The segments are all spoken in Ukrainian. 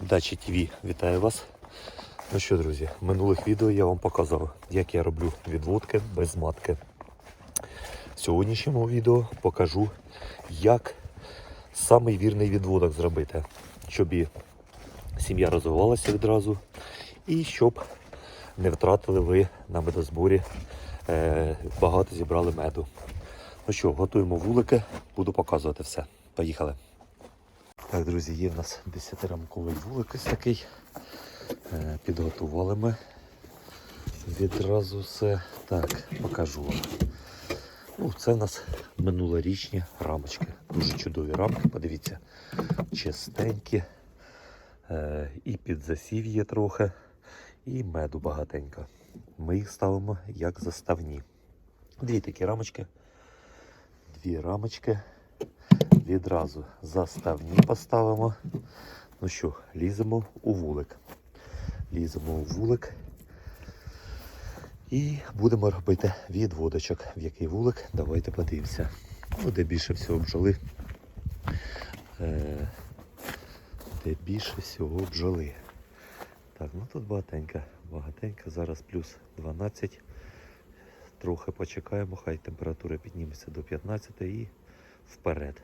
Дачі ТВ вітаю вас. Ну що, друзі, в минулих відео я вам показав, як я роблю відводки без матки. В сьогоднішньому відео покажу, як самий вірний відводок зробити, щоб і сім'я розвивалася відразу і щоб не втратили ви на медозборі, е, багато зібрали меду. Ну що, готуємо вулики, буду показувати все. Поїхали. Так, друзі, є в нас 10-рамковий вулик ось такий. Е, Підготували ми відразу все. Так, покажу вам. Ну, це в нас минулорічні рамочки. Дуже чудові рамки, подивіться, чистенькі. Е, І під засів є трохи, і меду багатенько. Ми їх ставимо як заставні. Дві такі рамочки. Дві рамочки. Відразу заставні поставимо. Ну що, ліземо у вулик. Ліземо у вулик. І будемо робити відводочок. В який вулик? Давайте подивимося. Ну, де більше всього бджоли. Е, де більше всього бджоли. Так, ну тут багатенько. Багатенько. Зараз плюс 12. Трохи почекаємо, хай температура підніметься до 15 і вперед.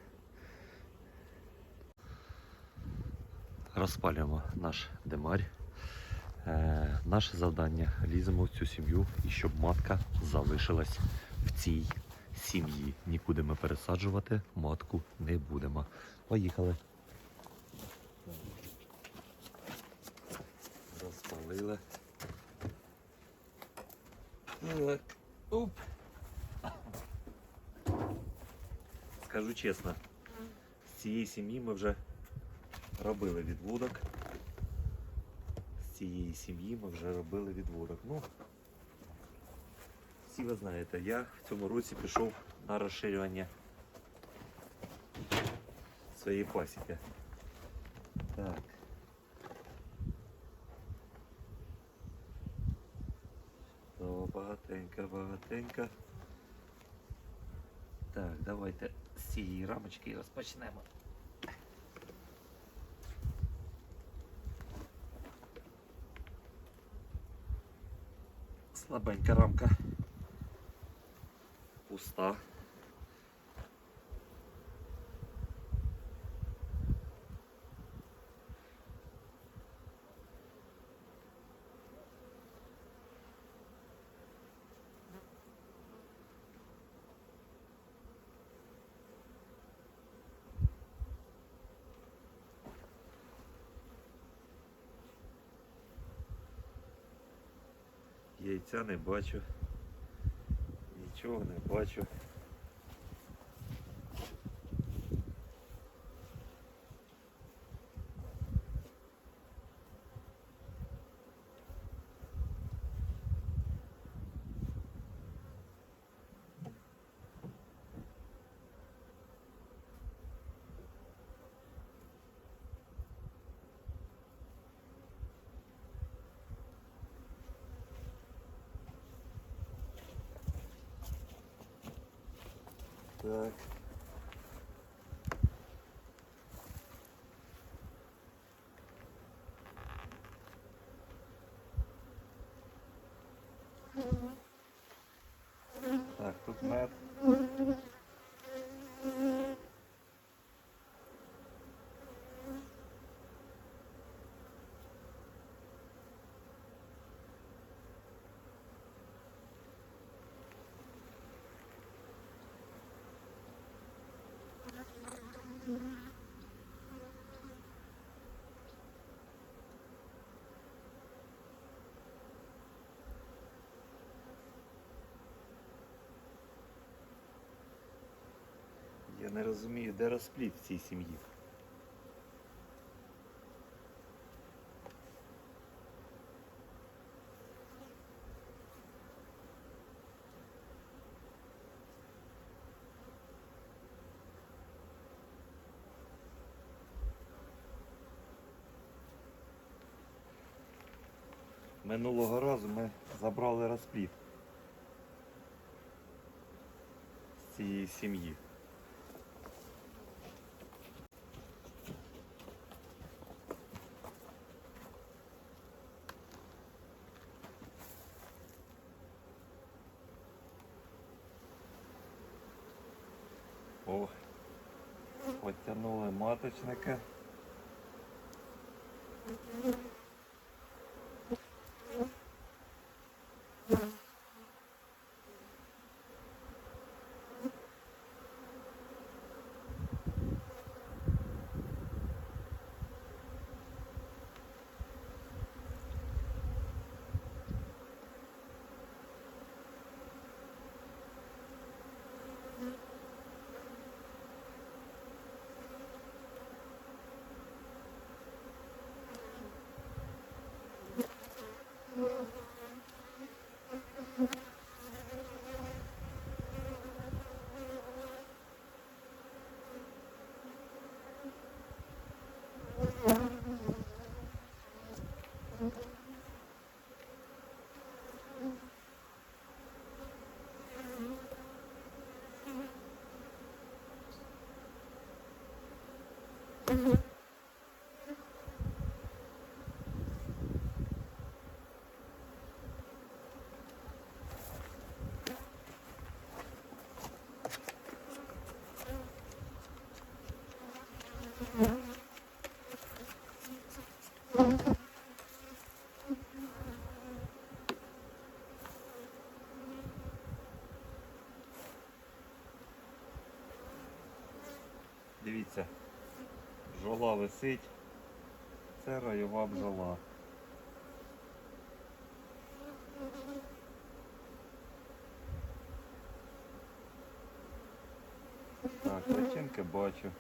Розпалюємо наш демарь. Е, наше завдання ліземо в цю сім'ю і щоб матка залишилась в цій сім'ї. Нікуди ми пересаджувати матку не будемо. Поїхали. Розпалили. Оп. Скажу чесно, з цієї сім'ї ми вже робили відводок. З цієї сім'ї ми вже робили відводок. Ну, всі ви знаєте, я в цьому році пішов на розширювання своєї пасіки. Так. То багатенько, багатенько. Так, давайте з цієї рамочки і розпочнемо. Слабенька рамка. Пуста. Яйця не бачу. Нічого не бачу. Так. Так, тут мед. Я не розумію, де розпліт в цій сім'ї. Минулого разу ми забрали розпліт з цієї сім'ї. Підтягнули маточники. Дивіться, Бджола висить. Це райова бджола. Так, личинки бачу.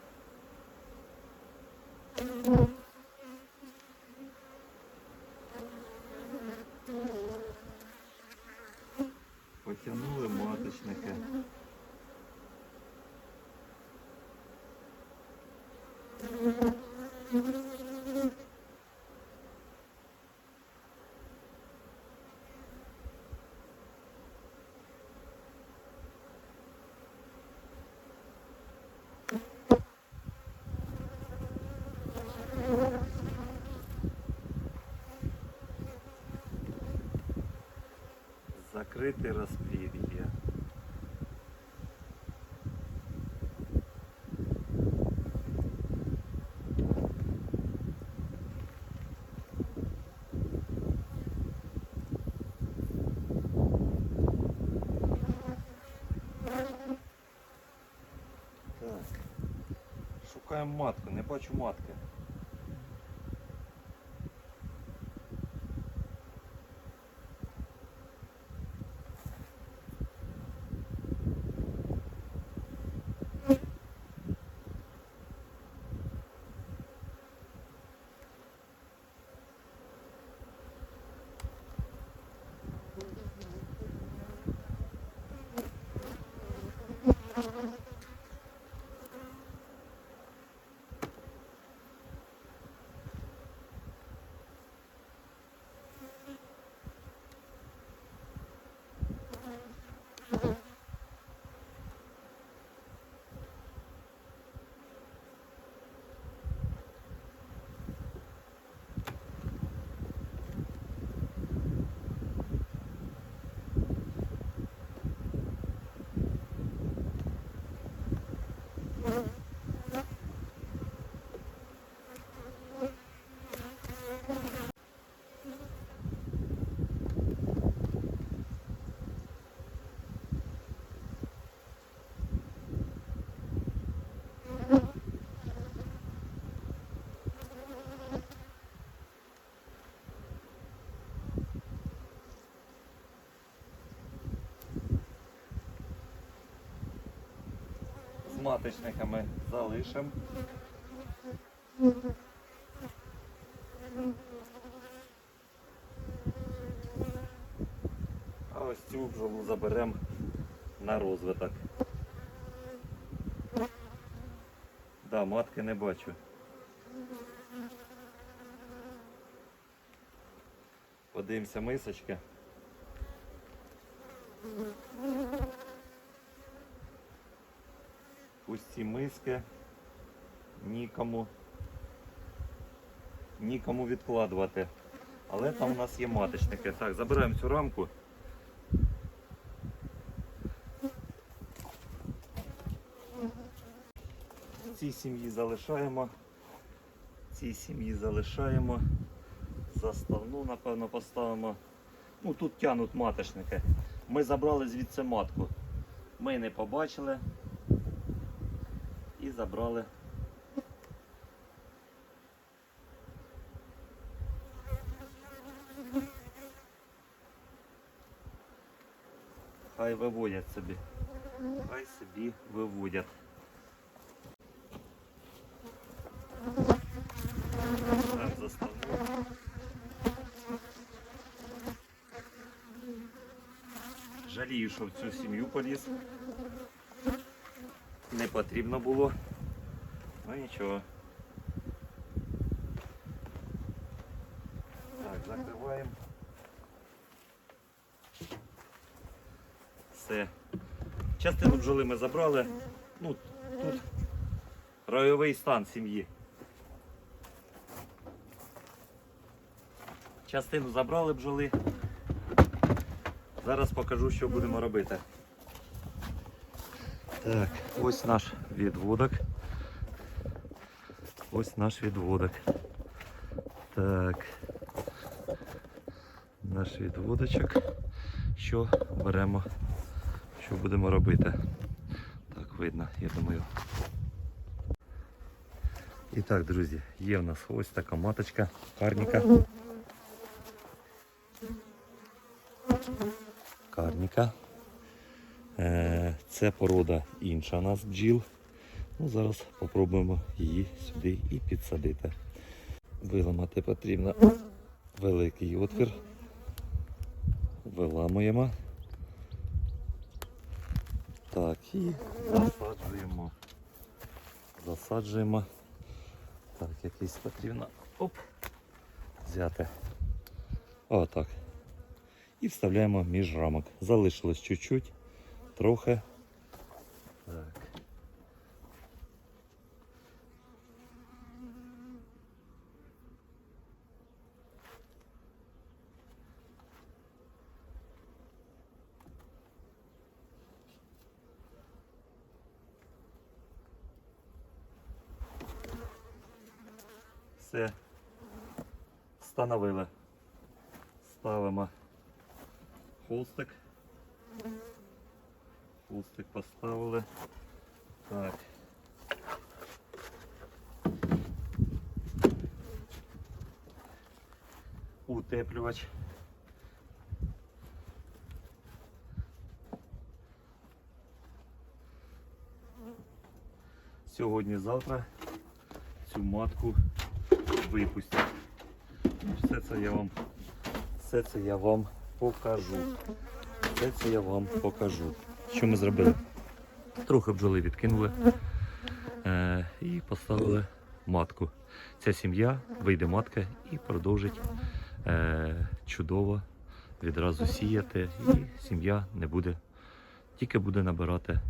Потягнули маточники. Закритий розплід є. Так. Шукаємо матку, не бачу матки. З маточниками залишимо. А ось цю бджолу заберемо на розвиток. Да, матки не бачу. Подивимося мисочки. Пусті миски. Нікому. Нікому відкладувати. Але там у нас є маточники. Так, забираємо цю рамку. цій сім'ї залишаємо. Цій сім'ї залишаємо. Заставну, напевно, поставимо. Ну, тут тянуть маточники. Ми забрали звідси матку. Ми не побачили. Забрали. Хай виводять собі. Хай собі виводять. Так, заставну. Жалію, що в цю сім'ю поліз. Не потрібно було. Ну нічого. Так, закриваємо. Все. Частину бджоли ми забрали. Ну, тут райовий стан сім'ї. Частину забрали бджоли. Зараз покажу, що будемо робити. Так, ось наш відводок. Ось наш відводок. Так. Наш відводочок. Що беремо, що будемо робити. Так, видно, я думаю. І так, друзі, є в нас ось така маточка, карніка. Карніка. Це порода інша у нас бджіл. Ну, зараз спробуємо її сюди і підсадити. Виламати потрібно великий отвір. Виламуємо. Так, і засаджуємо. Засаджуємо. Так, якийсь потрібно оп, взяти. Отак. І вставляємо між рамок. Залишилось чуть-чуть, трохи. Так. Все. Встановили. Ставимо холстик. Холстик поставили. Так. Утеплювач. Сьогодні-завтра цю матку випустять. Все це я вам, все це я вам покажу. Все це я вам покажу. Що ми зробили? Трохи бджоли відкинули е, і поставили матку. Ця сім'я вийде матка і продовжить е, чудово відразу сіяти. І сім'я не буде, тільки буде набирати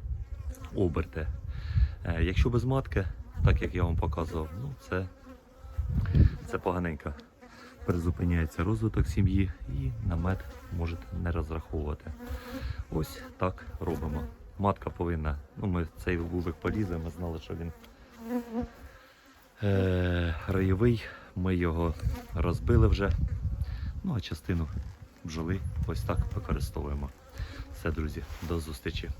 оберти. Е, якщо без матки, так як я вам показував, ну це, це поганенько. Призупиняється розвиток сім'ї і на мед можете не розраховувати. Ось так робимо. Матка повинна, ну ми цей вулик полізли, ми знали, що він е, раєвий, ми його розбили вже. Ну а частину бджоли ось так використовуємо. Все, друзі, до зустрічі.